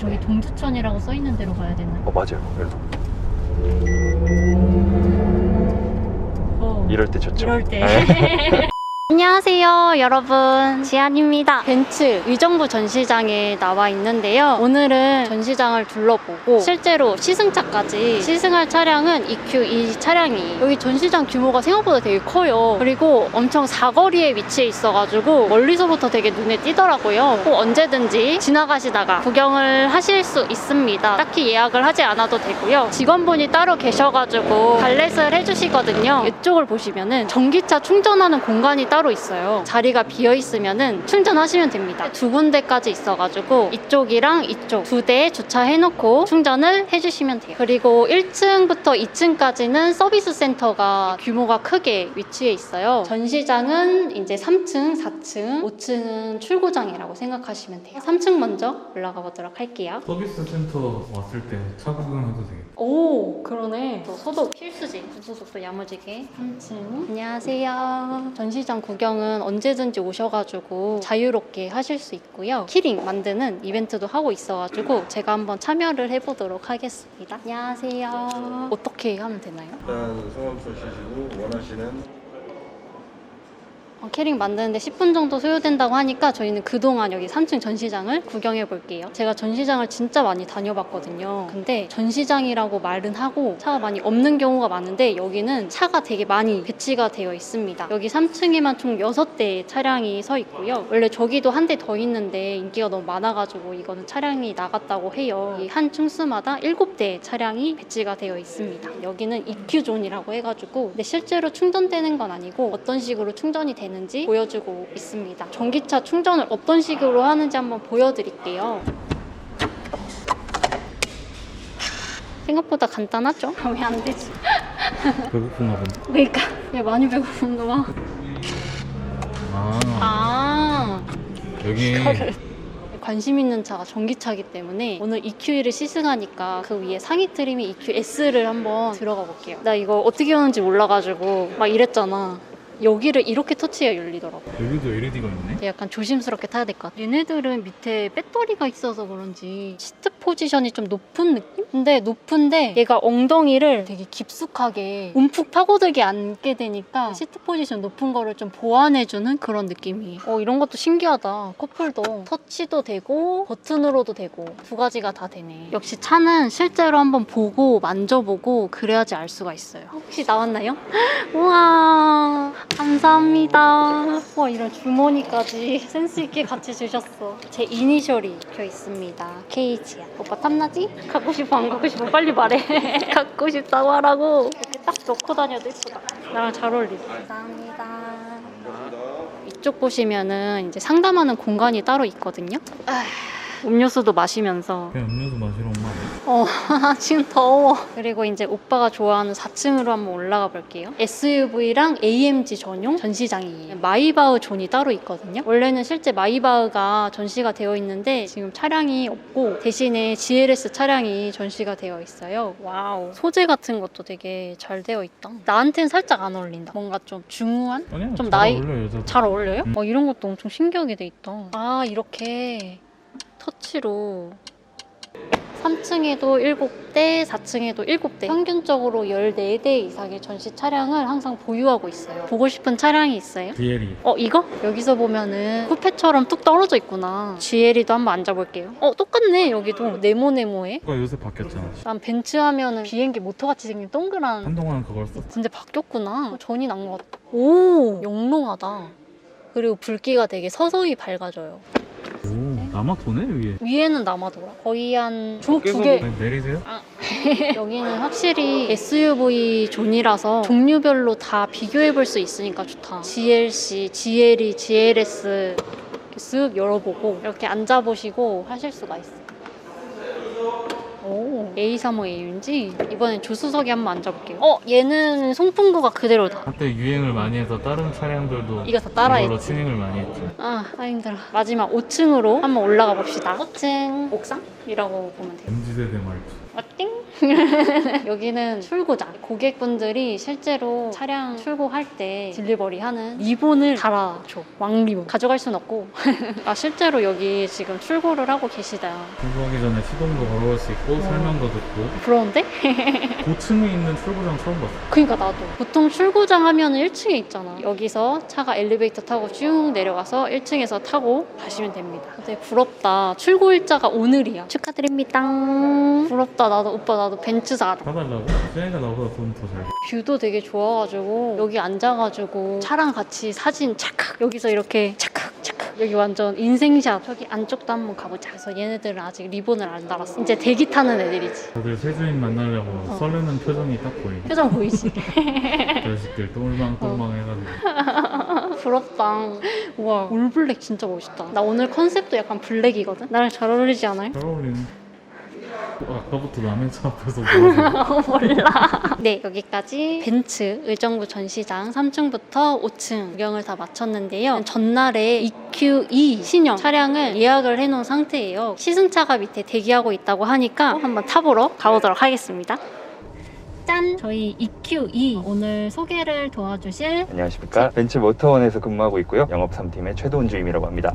저기 동두천이라고 써 있는 데로 가야 되나? 어 맞아요. 그래서 어. 이럴 때 좋죠. 이럴 때. 네. 안녕하세요, 여러분. 지안입니다. 벤츠 의정부 전시장에 나와 있는데요. 오늘은 전시장을 둘러보고 실제로 시승차까지 시승할 차량은 EQ 이 차량이 여기 전시장 규모가 생각보다 되게 커요. 그리고 엄청 사거리에 위치해 있어가지고 멀리서부터 되게 눈에 띄더라고요. 꼭 언제든지 지나가시다가 구경을 하실 수 있습니다. 딱히 예약을 하지 않아도 되고요. 직원분이 따로 계셔가지고 발렛을 해주시거든요. 이쪽을 보시면은 전기차 충전하는 공간이 따로 있어요. 자리가 비어 있으면은 충전하시면 됩니다. 두 군데까지 있어가지고 이쪽이랑 이쪽 두대 주차해놓고 충전을 해주시면 돼요. 그리고 1층부터 2층까지는 서비스 센터가 규모가 크게 위치해 있어요. 전시장은 이제 3층, 4층, 5층은 출고장이라고 생각하시면 돼요. 3층 먼저 올라가 보도록 할게요. 서비스 센터 왔을 때 차 구경해도 되겠다. 오 그러네. 또 소독 필수지. 소독도 야무지게. 3층 안녕하세요. 전시장 구경은 언제든지 오셔가지고 자유롭게 하실 수 있고요. 키링 만드는 이벤트도 하고 있어가지고 제가 한번 참여를 해보도록 하겠습니다. 안녕하세요. 어떻게 하면 되나요? 일단 성함 써주시고 원하시는 어, 캐릭 만드는데 10분 정도 소요된다고 하니까 저희는 그동안 여기 3층 전시장을 구경해 볼게요. 제가 전시장을 진짜 많이 다녀봤거든요. 근데 전시장이라고 말은 하고 차가 많이 없는 경우가 많은데 여기는 차가 되게 많이 배치가 되어 있습니다. 여기 3층에만 총 6대의 차량이 서 있고요. 원래 저기도 한 대 더 있는데 인기가 너무 많아가지고 이거는 차량이 나갔다고 해요. 이 한 층수마다 7대의 차량이 배치가 되어 있습니다. 여기는 EQ존이라고 해가지고 근데 실제로 충전되는 건 아니고 어떤 식으로 충전이 되는 지 보여주고 있습니다. 전기차 충전을 어떤 식으로 하는지 한번 보여드릴게요. 생각보다 간단하죠? 왜 안 되지? 배고픈가 본데. 그러니까 야 많이 배고픈가 봐. 아, 아 여기 관심 있는 차가 전기차기 때문에 오늘 EQE를 시승하니까 그 위에 상위 트림이 EQS를 한번 들어가 볼게요. 나 이거 어떻게 하는지 몰라가지고 막 이랬잖아. 여기를 이렇게 터치해야 열리더라고. 여기도 LED가 있네. 약간 조심스럽게 타야 될 것 같아. 얘네들은 밑에 배터리가 있어서 그런지 시트 포지션이 좀 높은 느낌? 근데 높은데 얘가 엉덩이를 되게 깊숙하게 움푹 파고들게 앉게 되니까 시트 포지션 높은 거를 좀 보완해주는 그런 느낌이에요. 어, 이런 것도 신기하다. 커플도 터치도 되고 버튼으로도 되고 두 가지가 다 되네. 역시 차는 실제로 한번 보고 만져보고 그래야지 알 수가 있어요. 혹시 나왔나요? 우와 감사합니다. 와 이런 주머니까지 센스 있게 같이 주셨어. 제 이니셜이 적혀 있습니다. KG야. 오빠 탐나지? 갖고 싶어 안 갖고 싶어 빨리 말해. 갖고 싶다고 하라고. 이렇게 딱 넣고 다녀도 예쁘다. 나랑 잘 어울리지. 감사합니다. 이쪽 보시면은 이제 상담하는 공간이 따로 있거든요. 아, 음료수도 마시면서 그냥 음료수 마시러 온 말이야. 어, 지금 더워. 그리고 이제 오빠가 좋아하는 4층으로 한번 올라가 볼게요. SUV랑 AMG 전용 전시장이에요. 마이바흐 존이 따로 있거든요. 원래는 실제 마이바흐가 전시가 되어 있는데 지금 차량이 없고 대신에 GLS 차량이 전시가 되어 있어요. 와우. 소재 같은 것도 되게 잘 되어 있다. 나한테는 살짝 안 어울린다. 뭔가 좀 중후한? 아니야, 좀 잘 나이- 어울려 여자. 잘 어울려요? 음. 어, 이런 것도 엄청 신기하게 돼 있다. 아, 이렇게 터치로 3층에도 7대, 4층에도 7대. 평균적으로 14대 이상의 전시 차량을 항상 보유하고 있어요. 보고 싶은 차량이 있어요? DLE. 어, 이거? 여기서 보면은 쿠페처럼 뚝 떨어져 있구나. GLE도 한번 앉아볼게요. 어, 똑같네, 여기도. 네모네모해. 그거 요새 바뀌었잖아. 난 벤츠 하면은 비행기 모터같이 생긴 동그란 한동안 그걸 썼. 진짜 바뀌었구나. 전이 난 것 같다. 오, 영롱하다. 그리고 불기가 되게 서서히 밝아져요. 오, 남아 도네 위에. 위에는 남아돌아. 거의 한두두 개. 네, 내리세요? 여기는 확실히 SUV 존이라서 종류별로 다 비교해 볼 수 있으니까 좋다. GLC, GLE, GLS 이렇게 쓱 열어보고 이렇게 앉아보시고 하실 수가 있어요. 오, A35A인지 이번엔 조수석에 한번 앉아볼게요. 어, 얘는 송풍구가 그대로다. 한때 유행을 많이 해서 다른 차량들도 이거 다 이걸로 따라했지. 튜닝을 많이 했지. 아, 아 힘들어. 마지막 5층으로 한번 올라가 봅시다. 5층 옥상이라고 보면 돼요. MZ 세대 말투. 어띵? 여기는 출고자. 고객분들이 실제로 차량 출고할 때 딜리버리 하는 리본을 달아줘. 왕리본. 가져갈 순 없고. 아, 실제로 여기 지금 출고를 하고 계시다. 출고하기 전에 시동도 걸어볼 수 있고 어. 설명도 듣고 부러운데? 고층에 있는 출고장 처음 봤어. 그니까 나도. 보통 출고장 하면 1층에 있잖아. 여기서 차가 엘리베이터 타고 쭉 내려가서 1층에서 타고 가시면 됩니다. 되게 부럽다. 출고 일자가 오늘이야. 축하드립니다. 부럽다. 나도 오빠 나도 벤츠 사다. 사달라고? 수영이가 나보다 돈더 잘. 뷰도 되게 좋아가지고 여기 앉아가지고 차랑 같이 사진 찰칵 여기서 이렇게 찰칵 찰칵 여기 완전 인생샷 저기 안쪽도 한번 가보자 그래서 얘네들은 아직 리본을 안 달았어 이제 대기 타는 애들이지 다들 새 주인 만나려고 어. 설레는 표정이 딱 보이. 표정 보이지? 자식들 똘망똘망 해가지고. 부럽다 우와 올블랙 진짜 멋있다 나 오늘 컨셉도 약간 블랙이거든 나랑 잘 어울리지 않아요? 잘 어울리는. 어, 아까부터 남의 차 앞에서? 몰라. 네, 여기까지 벤츠 의정부 전시장 3층부터 5층 구경을 다 마쳤는데요. 전날에 EQ2 신형 차량을 예약을 해놓은 상태예요. 시승차가 밑에 대기하고 있다고 하니까 한번 타보러 가보도록 하겠습니다. 짠! 저희 EQ2 오늘 소개를 도와주실 안녕하십니까. 벤츠 모터원에서 근무하고 있고요. 영업 3팀의 최도훈 주임이라고 합니다.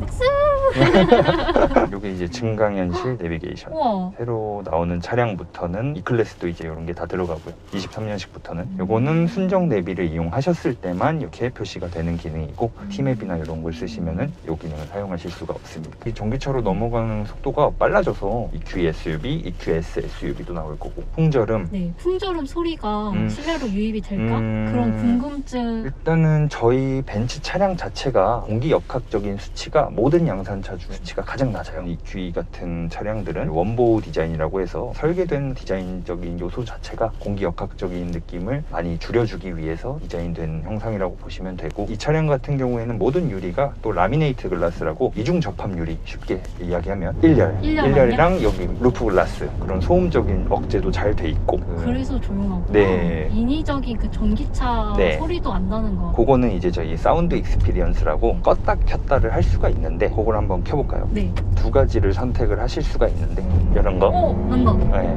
이게 이제 증강현실 내비게이션. 우와 새로 나오는 차량부터는 E클래스도 이제 이런 게 다 들어가고요. 23년식부터는 요거는 순정 내비를 이용하셨을 때만 이렇게 표시가 되는 기능이고 T맵이나 이런 걸 쓰시면은 요 기능을 사용하실 수가 없습니다. 이 전기차로 넘어가는 속도가 빨라져서 EQ SUV, EQS SUV도 나올 거고 풍절음 네, 풍절음 소리 가 음. 실내로 유입이 될까? 음. 그런 궁금증 일단은 저희 벤츠 차량 자체가 공기 역학적인 수치가 모든 양산차 중 수치가 가장 낮아요. 이 QE 같은 차량들은 원보 디자인이라고 해서 설계된 디자인적인 요소 자체가 공기 역학적인 느낌을 많이 줄여주기 위해서 디자인된 형상이라고 보시면 되고 이 차량 같은 경우에는 모든 유리가 또 라미네이트 글라스라고 이중 접합 유리 쉽게 이야기하면 1열, 일렬 1열이랑 여기 루프 글라스 그런 소음적인 억제도 잘 돼 있고 그 그래서 조용하 구나. 네. 인위적인 그 전기차 네. 소리도 안 나는 거. 그거는 이제 저희 사운드 익스피리언스라고 껐다 켰다를 할 수가 있는데 그걸 한번 켜볼까요? 네. 두 가지를 선택을 하실 수가 있는데 이런 거 오, 난다. 네.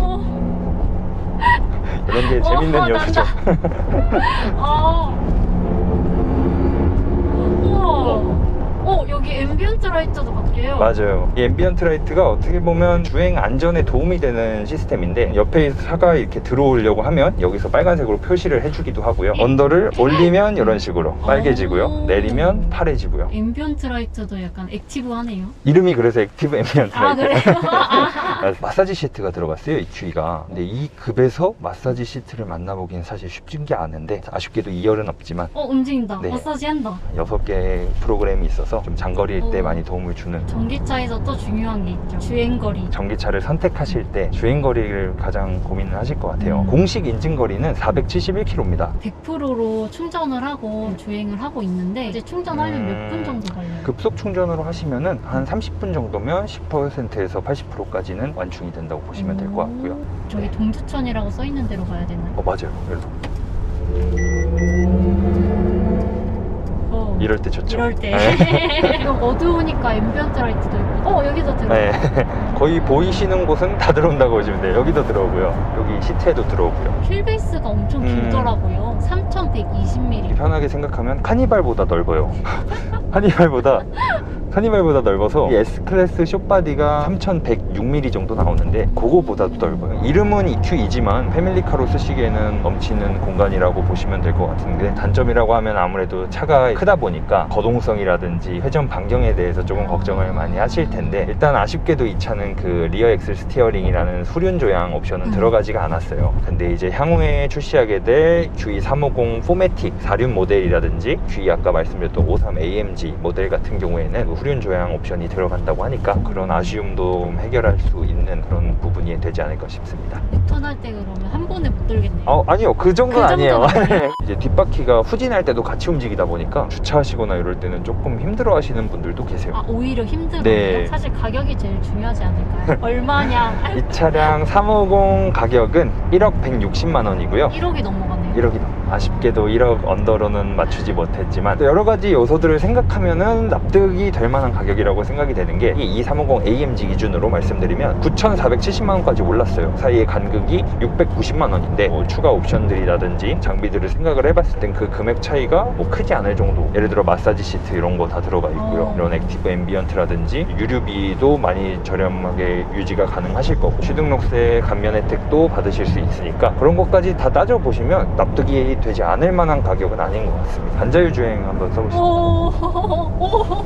오, 이런 게 어, 재밌는 요소죠 아. 우와. 어, 여기 앰비언트 라이트도 바뀌어요. 맞아요 이 앰비언트 라이트가 어떻게 보면 주행 안전에 도움이 되는 시스템인데 옆에 차가 이렇게 들어오려고 하면 여기서 빨간색으로 표시를 해주기도 하고요 언더를 올리면 이런 식으로 빨개지고요 오. 내리면 파래지고요 앰비언트 라이트도 약간 액티브하네요. 이름이 그래서 액티브 앰비언트 아, 라이트 그래요? 아. 아, 마사지 시트가 들어갔어요 이 QE가 근데 이 급에서 마사지 시트를 만나보기는 사실 쉽진 게 않은데 아쉽게도 2열은 없지만 어, 움직인다. 네. 마사지 한다. 6개 프로그램이 있어서 좀 장거리 일 때 어. 많이 도움을 주는 전기차에서 또 중요한 게 있죠. 주행거리. 전기차를 선택하실 때 주행거리를 가장 고민을 하실 것 같아요 음. 공식 인증거리는 471km입니다 100%로 충전을 하고 주행을 하고 있는데 이제 충전하려면 몇 음. 분 정도 걸려요? 급속 충전으로 하시면은 한 30분 정도면 10%에서 80%까지는 완충이 된다고 보시면 될 것 같고요 오, 저기 네. 동두천이라고 써 있는 대로 가야 되나요? 어 맞아요 그래서 어, 이럴 때 좋죠 이럴 때 네. 이거 어두우니까 앰비언트 라이트도 있고 어 여기도 들어 네. 거의 보이시는 곳은 다 들어온다고 보시면 돼요. 여기도 들어오고요. 여기 시트에도 들어오고요. 휠베이스가 엄청 음. 길더라고요 3120mm 편하게 생각하면 카니발보다 넓어요. 카니발보다 카니발보다 넓어서 이 S클래스 숏바디가 3106mm 정도 나오는데 그거보다도 넓어요. 이름은 EQ이지만 패밀리카로 쓰시기에는 넘치는 공간이라고 보시면 될 것 같은데 단점이라고 하면 아무래도 차가 크다 보니까 거동성이라든지 회전 반경에 대해서 조금 걱정을 많이 하실 텐데 일단 아쉽게도 이 차는 그 리어 엑셀 스티어링이라는 후륜 조향 옵션은 음. 들어가지가 않았어요. 근데 이제 향후에 출시하게 될 QE350 포매틱 4륜 모델이라든지 QE 아까 말씀드렸던 53 AMG 모델 같은 경우에는 그 후륜 조향 옵션이 들어간다고 하니까 그런 아쉬움도 좀 해결할 수 있는 그런 부분이 되지 않을까 싶습니다. 유턴할 때 그러면 한 번에 못 들겠네요 어, 아니요. 그 정도는 그 아니에요. 이제 뒷바퀴가 후진할 때도 같이 움직이다 보니까 주차하시거나 이럴 때는 조금 힘들어 하시는 분들도 계세요. 아 오히려 힘들어요 네. 사실 가격이 제일 중요하지 않을까요? 얼마냐 이 차량 350 가격은 1억 160만 원이고요. 1억이 넘어가네요 1억이 넘 아쉽게도 1억 언더로는 맞추지 못했지만 또 여러 가지 요소들을 생각하면은 납득이 될 만한 가격이라고 생각이 되는 게 이 2350 AMG 기준으로 말씀드리면 9,470만 원까지 올랐어요. 사이의 간극이 690만 원인데 뭐 추가 옵션들이라든지 장비들을 생각을 해봤을 땐 그 금액 차이가 뭐 크지 않을 정도. 예를 들어 마사지 시트 이런 거 다 들어가 있고요. 어. 이런 액티브 앰비언트라든지 유류비도 많이 저렴하게 유지가 가능하실 거고 취등록세 감면 혜택도 받으실 수 있으니까 그런 것까지 다 따져 보시면 납득이 되지 않을 만한 가격은 아닌 것 같습니다. 반자율 주행 한번 써보시죠. 오, 오,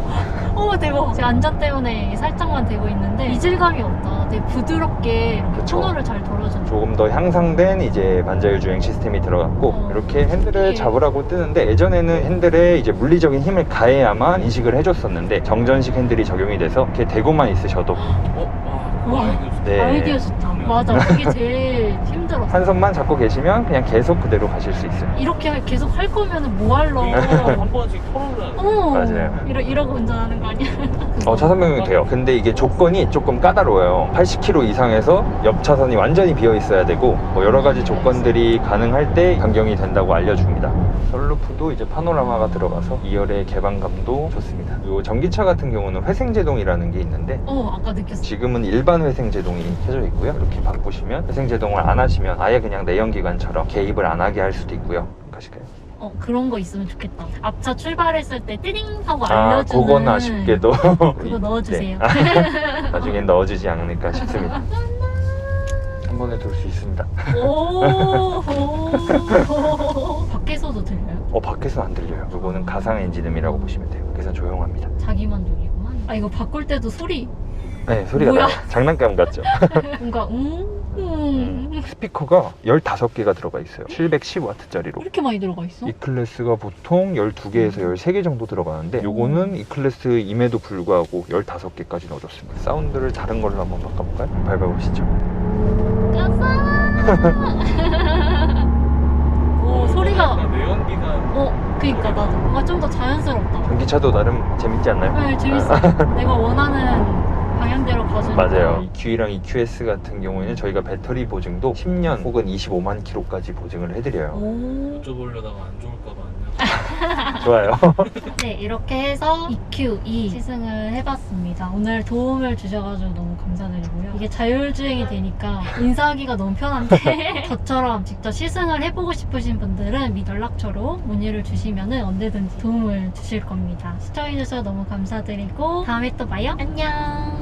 오, 대박. 제 안전 때문에 살짝만 되고 있는데 이질감이 없다. 되게 부드럽게 이렇게 그쵸. 코너를 잘 돌아준다. 조금 더 향상된 이제 반자율 주행 시스템이 들어갔고 어. 이렇게 핸들을 신기해. 잡으라고 뜨는데 예전에는 핸들에 이제 물리적인 힘을 가해야만 인식을 해줬었는데 정전식 핸들이 적용이 돼서 이렇게 대고만 있으셔도 어? 와, 네. 아이디어 좋다. 맞아. 그게 제일 힘 들었어. 한 손만 잡고 계시면 그냥 계속 그대로 가실 수 있어요. 이렇게 계속 할 거면은 뭐 할러? 한 번씩 털어오라. 어, 맞아요. 이러, 이러고 운전하는 거 아니야? 어, 차선 변경이 돼요. 근데 이게 조건이 조금 까다로워요. 80km 이상에서 옆 차선이 완전히 비어 있어야 되고 뭐 여러 가지 조건들이 가능할 때 변경이 된다고 알려줍니다. 썰루프도 이제 파노라마가 들어가서 2열의 개방감도 좋습니다. 이 전기차 같은 경우는 회생제동이라는 게 있는데 어, 아까 느꼈어. 지금은 일반 회생제동이 켜져 있고요. 이렇게 바꾸시면 회생제동을 안 하시면 아예 그냥 내연기관처럼 개입을 안 하게 할 수도 있고요. 가실까요? 어, 그런 거 있으면 좋겠다. 앞차 출발했을 때 띠링 하고 아, 알려주는. 그건 아쉽게도 그거 넣어주세요. 네. 나중엔 넣어주지 않을까 싶습니다. 한 번에 돌 수 있습니다. 오, 오. 밖에서도 들려요? 어 밖에서는 안 들려요. 이거는 가상 엔진음이라고 보시면 돼요. 그래서 조용합니다. 자기만 들리구만. 아, 이거 바꿀 때도 소리. 네 소리가 뭐야? 나요. 장난감 같죠? 뭔가, 음, 음. 스피커가 15개가 들어가 있어요. 710W짜리로. 이렇게 많이 들어가 있어? 이 클래스가 보통 12개에서 13개 정도 들어가는데 요거는 이 클래스임에도 불구하고 15개까지 넣어줬습니다. 사운드를 다른 걸로 한번 바꿔볼까요? 밟아보시죠. 오, 소리가. 내연기관 어, 그니까 나도 뭔가 좀 더 자연스럽다. 전기차도 나름 재밌지 않나요? 네, 재밌어. 내가 원하는 방향대로 가주는 맞아요. EQ랑 EQS 같은 경우에는 저희가 배터리 보증도 10년 혹은 25만 킬로까지 보증을 해드려요. 오. 여쭤보려다가 안 좋을까 봐 안 좋아요. 네, 이렇게 해서 EQ2 시승을 해봤습니다. 오늘 도움을 주셔가지고 너무 감사드리고요. 이게 자율주행이 되니까 인사하기가 너무 편한데 저처럼 직접 시승을 해보고 싶으신 분들은 밑 연락처로 문의를 주시면 언제든지 도움을 주실 겁니다. 시청해주셔서 너무 감사드리고 다음에 또 봐요. 안녕.